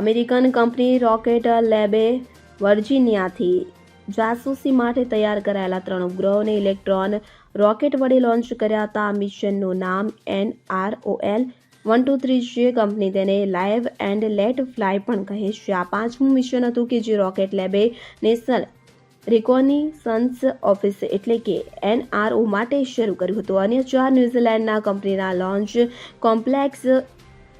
American company rocket લેબે વર્જિનિયાથી જાસૂસી માટે તૈયાર કરાયેલા ત્રણ ઉપગ્રહોને ઇલેક્ટ્રોન રોકેટ વડે લોન્ચ કર્યા હતા. આ મિશનનું નામ N R O L one two three છે કંપની તેને લાઈવ એન્ડ લેટ ફ્લાય પણ કહે છે. આ પાંચમું મિશન હતું કે જે રોકેટ લેબે નેશનલ રિકોનિસન્સ ઓફિસ એટલે કે એનઆરઓ માટે શરૂ કર્યું હતું. અન્ય ચાર ન્યૂઝીલેન્ડના કંપનીના લોન્ચ કોમ્પ્લેક્સ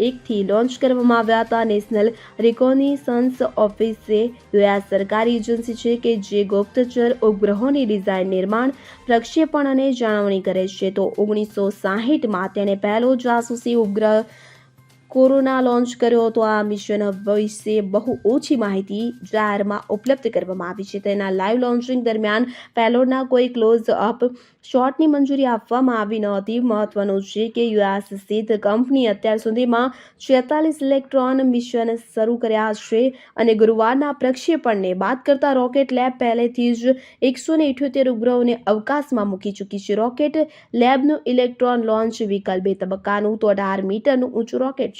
એકથી લોન્ચ કરવામાં આવ્યા હતા. નેશનલ રિકોનિસન્સ ઓફિસે આ સરકારી એજન્સી છે કે જે ગુપ્તચર ઉપગ્રહોની ડિઝાઇન નિર્માણ, પ્રક્ષેપણ અને જાળવણી કરે છે. તો ઓગણીસો સાહીઠમાં તેણે પહેલો જાસૂસી ઉપગ્રહ કોરોના લોન્ચ કર્યો હતો. આ મિશન વિશે બહુ ઓછી માહિતી જાહેરમાં ઉપલબ્ધ કરવામાં આવી છે. તેના લાઈવ લોન્ચિંગ દરમિયાન પેલોડના કોઈ ક્લોઝ અપ શોટની મંજૂરી આપવામાં આવી ન હતી. મહત્વનું છે કે યુએસ સ્થિત કંપની અત્યાર સુધીમાં છેતાલીસ ઇલેક્ટ્રોન મિશન શરૂ કર્યા છે અને ગુરુવારના પ્રક્ષેપણને બાદ કરતા રોકેટ લેબ પહેલેથી જ એકસો ને ઇઠ્યોતેર ઉપગ્રહોને અવકાશમાં મૂકી ચૂકી છે. રોકેટ લેબનું ઇલેક્ટ્રોન લોન્ચ વિકલ્પ બે તબક્કાનું તો અઢાર મીટરનું ઊંચું રોકેટ